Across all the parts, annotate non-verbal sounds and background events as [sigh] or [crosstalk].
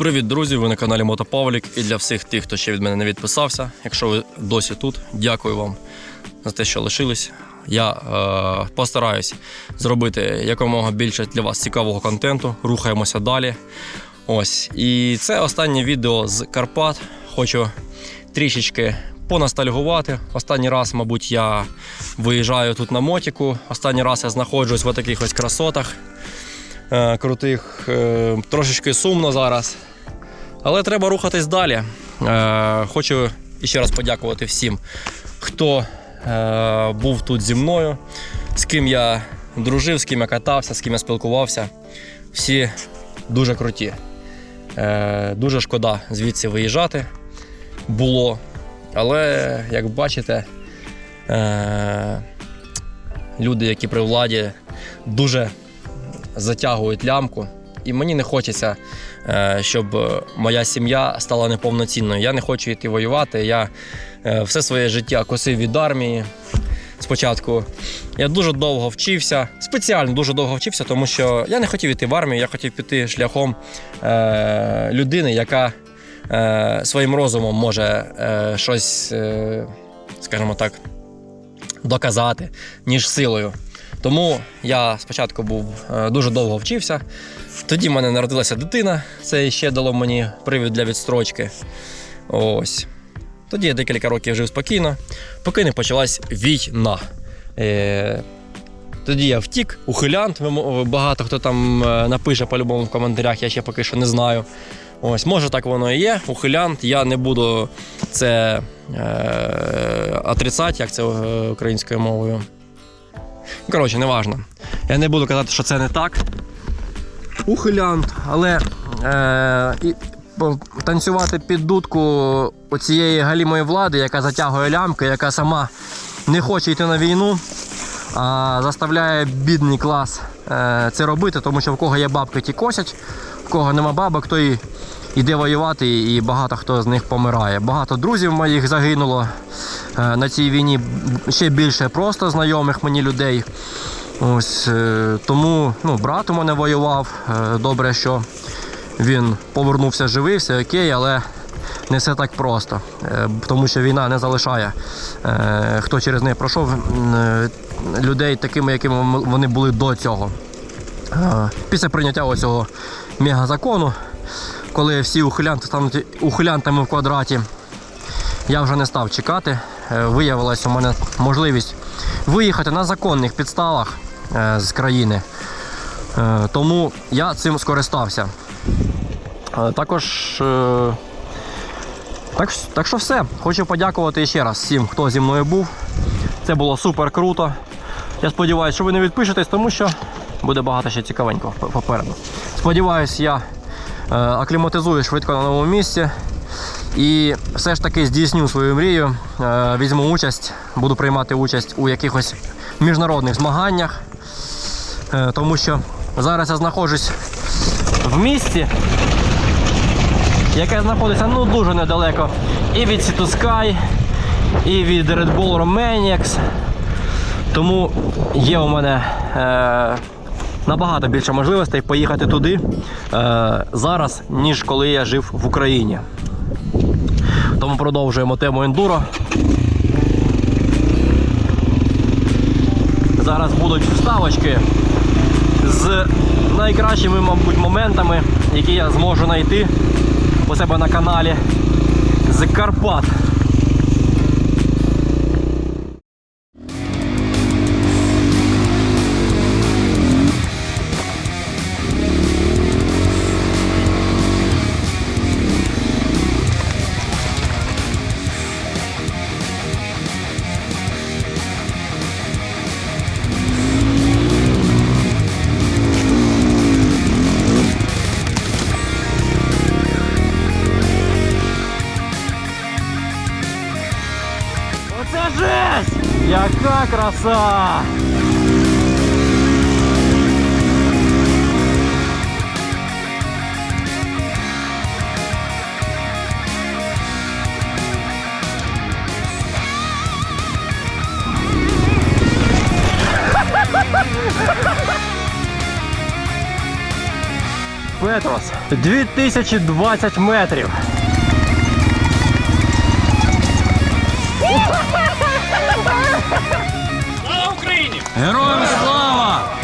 Привіт, друзі! Ви на каналі Мотопавлік. І для всіх тих, хто ще від мене не відписався. Якщо ви досі тут, дякую вам за те, що лишились. Я е, постараюсь зробити якомога більше для вас цікавого контенту. Рухаємося далі. Ось. І це останнє відео з Карпат. Хочу трішечки понастальгувати. Останній раз, мабуть, я виїжджаю тут на мотіку. Останній раз я знаходжусь в таких ось красотах крутих. Е, трошечки сумно зараз. Але треба рухатись далі. Е, хочу ще раз подякувати всім, хто е, був тут зі мною, з ким я дружив, з ким я катався, з ким я спілкувався. Всі дуже круті. Е, дуже шкода звідси виїжджати було. Але, як бачите, е, люди, які при владі, дуже затягують лямку. І мені не хочеться, е, щоб е, моя сім'я стала неповноцінною. Я не хочу йти воювати. Я е, все своє життя косив від армії. Спочатку я дуже довго вчився, спеціально дуже довго вчився, тому що я не хотів йти в армію, я хотів піти шляхом е, людини, яка е, своїм розумом може е, щось, е, скажімо так, доказати, ніж силою. Тому я спочатку був е, дуже довго вчився. Тоді в мене народилася дитина, це ще дало мені привід для відстрочки. Ось. Тоді я декілька років жив спокійно, поки не почалась війна. Е, тоді я втік, ухилянт. Багато хто там е, напише по-любому в коментарях, я ще поки що не знаю. Ось, може так воно і є. Ухилянт. Я не буду це е, отрицати, як це українською мовою. Ну, Коротше, неважно. Я не буду казати, що це не так. Ухилянт, але е, і, танцювати під дудку оцієї галімої влади, яка затягує лямки, яка сама не хоче йти на війну, а заставляє бідний клас е, це робити, тому що в кого є бабки, ті косять, в кого нема бабок, той іде воювати, і багато хто з них помирає. Багато друзів моїх загинуло на цій війні, ще більше просто знайомих мені людей. Ось е, тому ну, брат у мене воював. Е, добре, що він повернувся живий, все окей, але не все так просто. Е, тому що війна не залишає, е, хто через неї пройшов е, людей такими, якими вони були до цього. Е, Після прийняття оцього мегазакону, коли всі ухилянти стануть ухилянтами в квадраті, я вже не став чекати. Е, Виявилась у мене можливість виїхати на законних підставах е, з країни. Е, Тому я цим скористався. Також. Так, так що все. Хочу подякувати ще раз всім, хто зі мною був. Це було супер круто. Я сподіваюся, що ви не відпишетесь, тому що буде багато ще цікавенького попереду. Сподіваюсь, я акліматизую швидко на новому місці. І все ж таки здійсню свою мрію. Е, Візьму участь, буду приймати участь у якихось міжнародних змаганнях. Е, Тому що зараз я знаходжусь в місті, яке знаходиться ну дуже недалеко і від Sea Sky, і від Red Bull Romaniacs. Тому є у мене е, набагато більше можливостей поїхати туди е, зараз, ніж коли я жив в Україні. Тому продовжуємо тему ендуро. Зараз будуть вставочки з найкращими, мабуть, моментами, які я зможу знайти у себе на каналі з Карпат. Яка краса! Петр, метрос. 2020 метрів. Героям слава!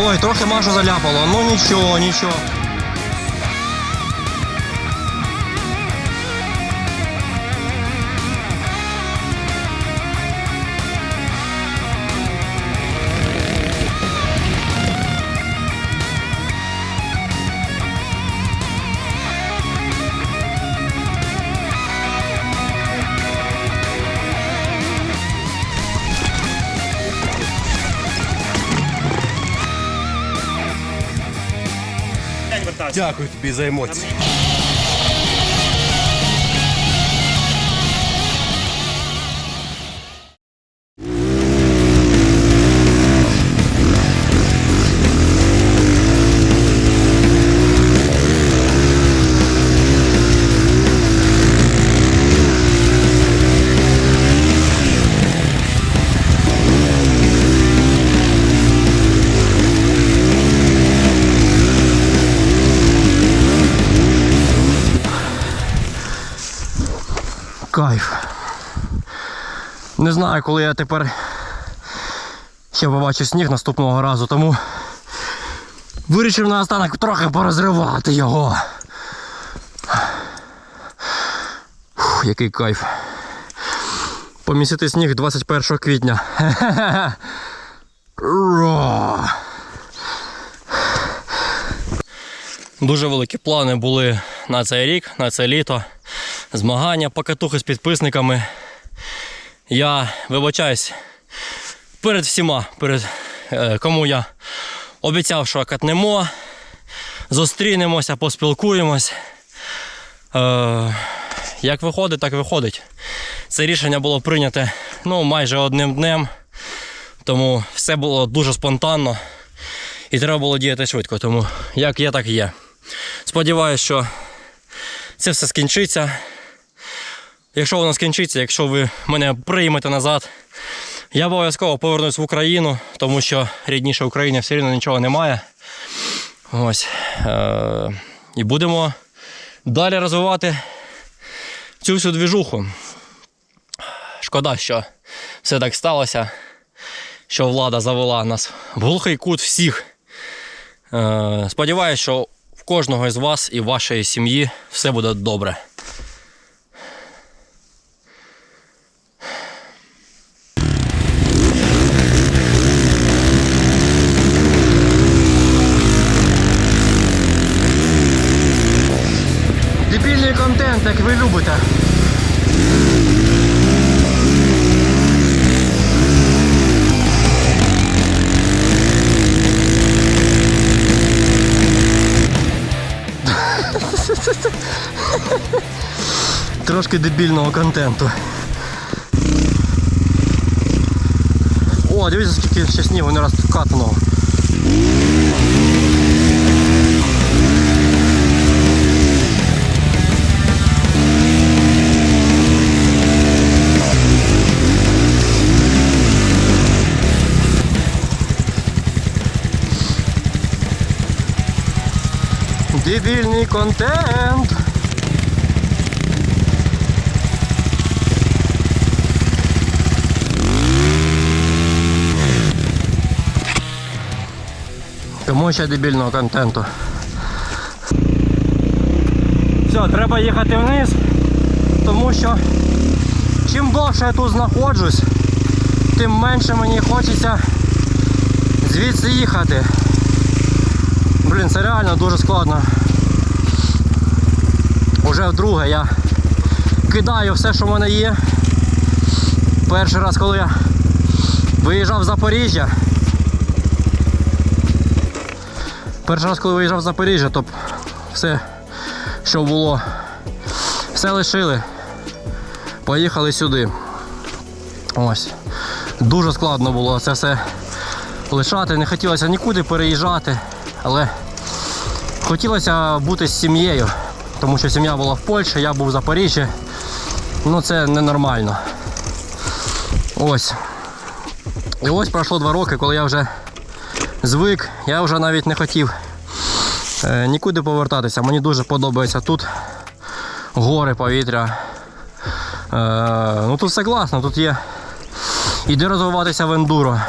Ой, трохи мажу заляпало. Ну нічого, нічого. Дякую тобі за емоції. Кайф. Не знаю, коли я тепер ще побачу сніг наступного разу, тому вирішив наостанок трохи порозривати його. Фух, який кайф. Помісити сніг 21 квітня. Дуже великі плани були на цей рік, на це літо. Змагання, покатухи з підписниками. Я вибачаюсь перед всіма, перед е, кому я обіцяв, що катнемо, зустрінемося, поспілкуємось. Е, як виходить, так виходить. Це рішення було прийняте ну, майже одним днем, тому все було дуже спонтанно і треба було діяти швидко. Тому як є, так є. Сподіваюсь, що це все скінчиться. Якщо воно скінчиться, якщо ви мене приймете назад, я обов'язково повернусь в Україну, тому що рідніше України все рівно нічого немає. Ось. Е- і будемо далі розвивати цю всю двіжуху. Шкода, що все так сталося, що влада завела нас в глухий кут всіх. Е- сподіваюсь, що в кожного із вас і вашої сім'ї все буде добре. трошки дебільного контенту. О, дивіться скільки ще снігу не раз катнув. Дебільний контент. Ще дебільного контенту. Все, треба їхати вниз, тому що чим довше я тут знаходжусь, тим менше мені хочеться звідси їхати. Блін, це реально дуже складно. Уже вдруге я кидаю все, що в мене є. Перший раз, коли я виїжджав в Запоріжжя. Перший раз, коли виїжджав в Запоріжжя, то все, що було, все лишили. Поїхали сюди. Ось. Дуже складно було це все лишати. Не хотілося нікуди переїжджати, але хотілося бути з сім'єю, тому що сім'я була в Польщі, я був в Запоріжжі. Ну це ненормально. Ось. І ось пройшло два роки, коли я вже звик, я вже навіть не хотів е, нікуди повертатися. Мені дуже подобається тут гори, повітря. Е, ну тут все класно, тут є і де розвиватися в ендуро.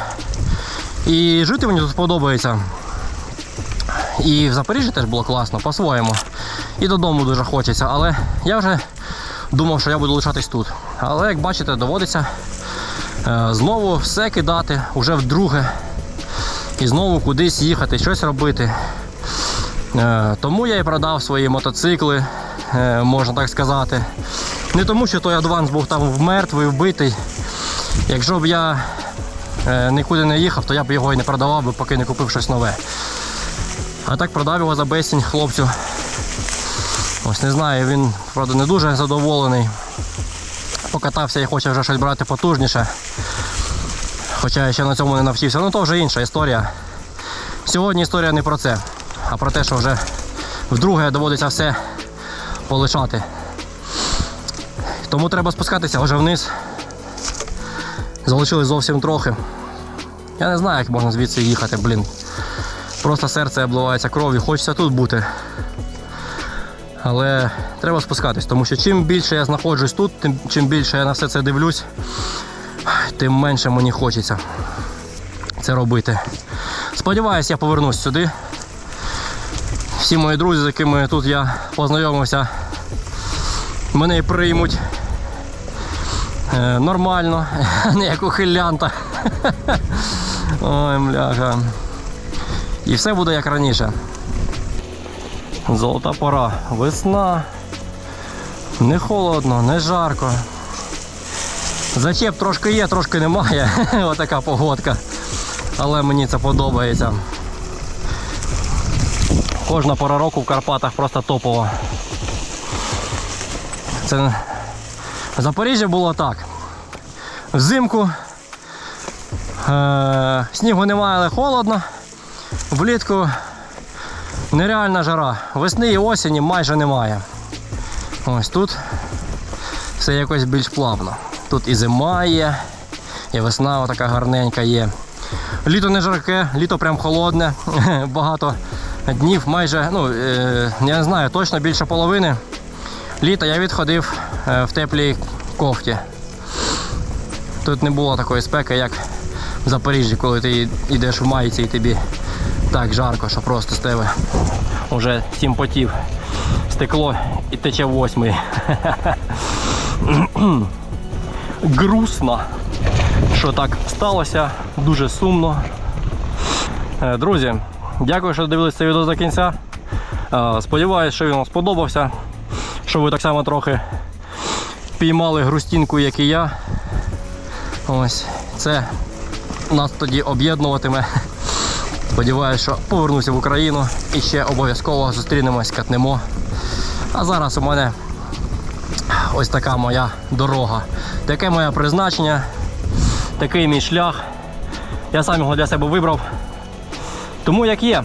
І жити мені тут подобається. І в Запоріжжі теж було класно, по-своєму. І додому дуже хочеться. Але я вже думав, що я буду лишатись тут. Але як бачите, доводиться е, знову все кидати уже вдруге. І знову кудись їхати, щось робити. Е, тому я і продав свої мотоцикли, е, можна так сказати. Не тому, що той адванс був там мертвий, вбитий. Якщо б я е, нікуди не їхав, то я б його і не продавав, би, поки не купив щось нове. А так продав його за безцінь хлопцю. Ось не знаю, він правда не дуже задоволений. Покатався і хоче вже щось брати потужніше. Хоча я ще на цьому не навчився. Ну то вже інша історія. Сьогодні історія не про це, а про те, що вже вдруге доводиться все полишати. Тому треба спускатися вже вниз. Залишилось зовсім трохи. Я не знаю, як можна звідси їхати, блін. Просто серце обливається кров'ю, хочеться тут бути. Але треба спускатись, тому що чим більше я знаходжусь тут, тим чим більше я на все це дивлюсь, тим менше мені хочеться це робити. Сподіваюсь, я повернусь сюди. Всі мої друзі, з якими тут я познайомився, мене приймуть е, нормально, [laughs] не як ухилянта. Ой, мляха. І все буде як раніше. Золота пора. Весна. Не холодно, не жарко. Зачеп трошки є, трошки немає. [laughs] Отака погодка. Але мені це подобається. Кожна пора року в Карпатах просто топова. Це в Запоріжжі було так. Взимку е- снігу немає, але холодно. Влітку нереальна жара. Весни і осені майже немає. Ось тут все якось більш плавно. Тут і зима є, і весна така гарненька є. Літо не жарке, літо прям холодне, [laughs] багато днів, майже, ну, е, я не знаю, точно більше половини. Літа я відходив е, в теплій кофті. Тут не було такої спеки, як в Запоріжжі, коли ти йдеш в майці і тобі так жарко, що просто з тебе вже сім потів стекло і тече восьмий. [laughs] Грустно, що так сталося, дуже сумно. Е, Друзі, дякую, що дивилися це відео до кінця. Е, Сподіваюсь, що він вам сподобався, що ви так само трохи піймали грустінку, як і я. Ось це нас тоді об'єднуватиме. Сподіваюсь, що повернуся в Україну і ще обов'язково зустрінемось, катнемо. А зараз у мене ось така моя дорога. Таке моє призначення, такий мій шлях. Я сам його для себе вибрав. Тому як є.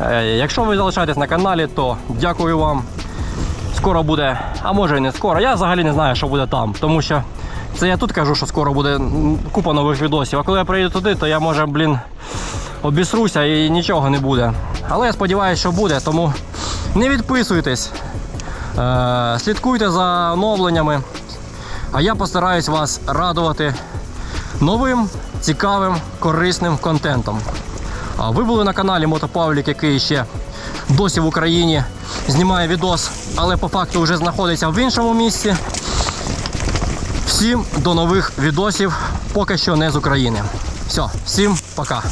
Е, Якщо ви залишаєтесь на каналі, то дякую вам. Скоро буде, а може і не скоро. Я взагалі не знаю, що буде там. Тому що це я тут кажу, що скоро буде купа нових відосів. А коли я приїду туди, то я може, блін, обісруся і нічого не буде. Але я сподіваюся, що буде, тому Не відписуйтесь, е, слідкуйте за оновленнями. А я постараюсь вас радувати новим, цікавим, корисним контентом. Ви були на каналі Мотопавлік, який ще досі в Україні знімає відос, але по факту вже знаходиться в іншому місці. Всім до нових відосів, поки що не з України. Все, всім пока.